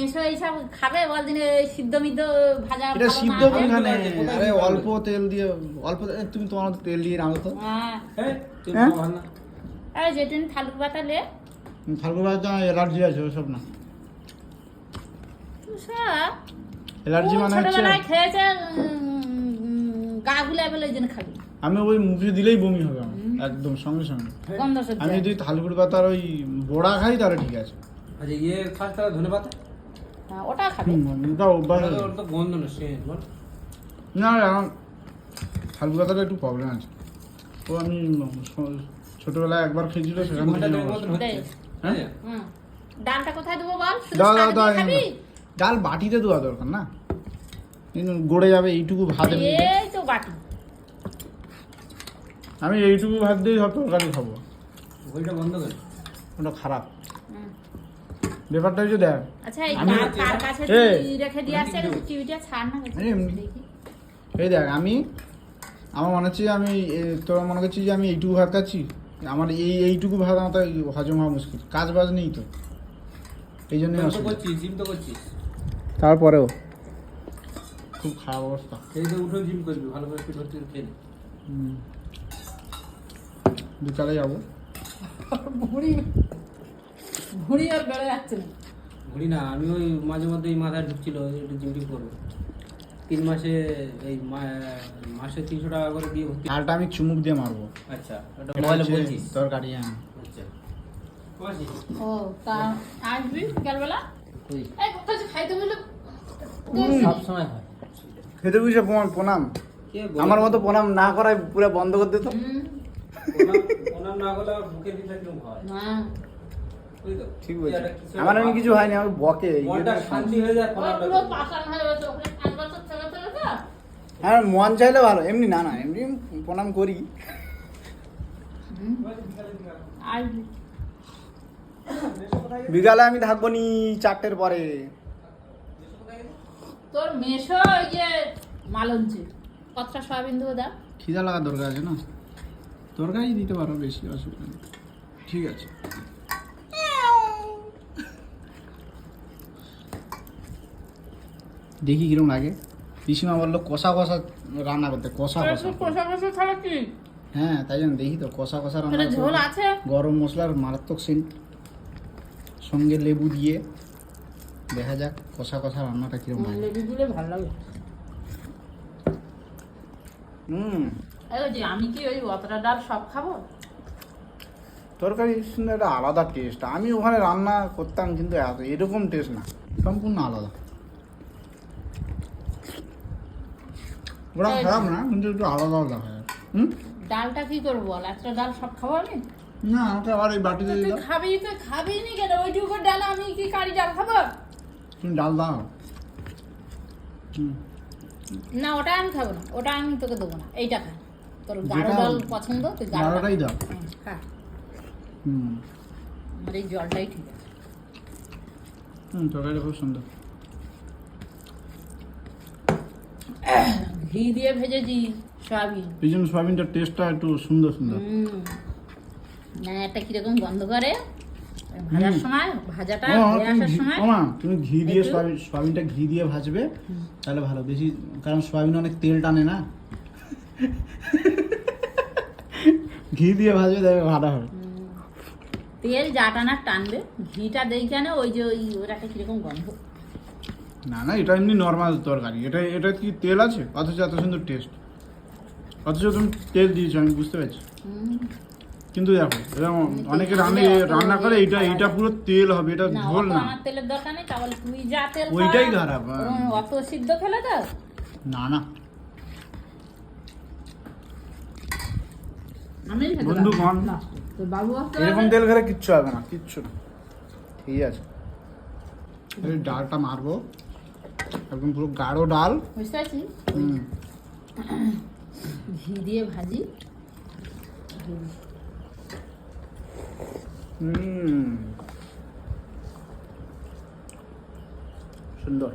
মেশো এইসব খাবে? বল দিনে সিদ্ধ মিদ্ধ ভাজা এটা সিদ্ধ কোনখানে আরে অল্প তেল দিয়ে অল্প তুমি তোমার তেল দিয়ে তো। হ্যাঁ। হ্যাঁ? থালুক বাতালে অ্যালার্জি আছে ওসব না। অ্যালার্জি মানে হচ্ছে খেয়েছে উম, গা গুলা বলে এই জন্য খাবি। আমি ওই মুখে দিলেই বমি হবে আমার একদম সঙ্গে সঙ্গে। আমি যদি থালকুড়ি পাতার ওই বড়া খাই তাহলে ঠিক আছে। আচ্ছা ইয়ে খাস তাহলে ধনে পাতা? ওটা খাবে। ওটা অভ্যাস। গন্ধ না সে না পাতাটা একটু প্রবলেম আছে। তো আমি ছোটবেলায় একবার খেয়েছিল সেখান হ্যাঁ? হ্যাঁ। ডালটা কোথায় দেবো বল? খাবি? ডাল বাটিতে দেওয়া দরকার না। কিন্তু গড়ে যাবে এইটুকু ভাতের মধ্যে। এই তো বাটি। আমি এইটুকু ভাত দিয়ে সব তরকারি খাব। ওইটা বন্ধ করে। ওটা খারাপ। ব্যাপারটা হচ্ছে দেখ। আচ্ছা কার- কাছে রেখে দিয়ে আসছে টিভিটা ছাড় না দেখি এই দেখ আমি আমার মনে হচ্ছে আমি তোরা মনে করছিস যে আমি এইটুকু ভাত খাচ্ছি? আমার এই এইটুকু ভাত আমার হজম হওয়া মুশকিল। কাজ বাজ নেই তো। এই জন্যই অসুবিধা। করছিস জিম তারপরেও? খুব খারাপ অবস্থা। সেই তো উঠে জিম করবি ভালো করে ফিট হচ্ছে খেয়ে। হুম। বিকালে যাব। ভুড়ি আর বেড়ে যাচ্ছে না। ঘুরি না আমি ওই মাঝে মধ্যে এই মাথায় ঢুকছিল একটু করব। তিন মাসে এই মা- মাসে তিনশো টাকা করে দিয়ে ভর্তি ডালটা আমি চুমুক দিয়ে মারবো। আচ্ছা ওটা এটা বলছিস? তরকারি হ্যাঁ। আচ্ছা। ও তা আসবি বিকালবেলা? এই কোথায় খাইতে বলে সব সময় হয় খেতে বুঝে প্রণাম। কে আমার মতো প্রণাম না করায় পুরো বন্ধ করে দিত প্রণাম- না করলে আমার বুকের ভিতরে হয় না। তো? ঠিক বলছি। আমার ভাব। কিছু হয়নি আমার বকে এই শান্তি হয়ে যায় হয়ে মন চাইলে ভালো এমনি না না এমনি প্রণাম করি। বিকালে আমি থাকব নি চারটের পরে। তোর মেশো ওই যে মালঞ্চে। কতটা সয়াবিন দেবো দা খিদা লাগা দরকার আছে না? দরকারই দিতে পারো বেশি অসুবিধা নেই। ঠিক আছে। দেখি কিরম লাগে। পিসিমা বলল কষা কষা রান্না করতে কষা কষা কষা কষা ছাড়া কি? হ্যাঁ তাই জন্য দেখি তো কষা কষা রান্না ঝোল আছে? গরম মশলার মারাত্মক সেন্ট। সঙ্গে লেবু দিয়ে দেখা যাক কষা কষা রান্নাটা কিরম লাগে লেবু দিলে ভালো লাগে। হুম। যে আমি কি ওই অতটা ডাল সব খাব? তরকারি একটা আলাদা টেস্ট আমি ওখানে রান্না করতাম কিন্তু এত এরকম টেস্ট না। সম্পূর্ণ আলাদা। ওরা খারাপ না কিন্তু একটু আলাদা আলাদা হয় হুম? ডালটা কি করব বল? একটা ডাল সব খাব আমি? না আমাকে আবার এই বাটিতে খাবি তুই খাবি নি কেন? ওইটুকু ডাল আমি কি কারি ডাল খাব? তুমি ডাল দাও। হুম। না ওটা আমি খাব না। ওটা আমি তোকে দেবো না। এইটা খা। তোর গাঢ় ডাল পছন্দ তুই গাঢ়টাই দাও। খা। হুম। আমার এই জলটাই ঠিক আছে। হুম তরকারিটা খুব সুন্দর। ঘি দিয়ে ভেজেছি সয়াবিন। এই জন্য সয়াবিনটার টেস্টটা একটু সুন্দর সুন্দর। না একটা কীরকম গন্ধ করে? ভাজার সময় ভাজাটা আসার সময়। তুমি ঘি দিয়ে সয়াবিন সয়াবিনটা ঘি দিয়ে ভাজবে তাহলে ভালো। বেশি কারণ সয়াবিন অনেক তেল টানে না। ঘি দিয়ে ভাজবে দেখবে ভালো হবে। তেল জাটানা টানবে। ঘিটা দেই কেন ওই যে ওই একটা কীরকম গন্ধ। না না এটা এমনি নর্মাল তরকারি। এটা এটা কি তেল আছে? অথচ এত সুন্দর টেস্ট অথচ তুমি তেল দিয়েছ আমি বুঝতে পারছি। কিন্তু দেখো এরকম অনেকে রান্না রান্না করে এটা এটা পুরো তেল হবে এটা না ঝোল না। আমার তেলের দরকার নেই তাহলে তুই যা তেল ওইটাই খারাপ, হ্যাঁ। অত সিদ্ধ খেলে তো না না। আমি বন্ধু পারব না। বাবু আসতে এরকম তেল খেলে কিচ্ছু হবে না কিচ্ছু না। ঠিক আছে। এই ডালটা মারবো। একদম পুরো গাঢ় ডাল। বুঝতে পারছি? ঘি দিয়ে ভাজি। হুম। সুন্দর।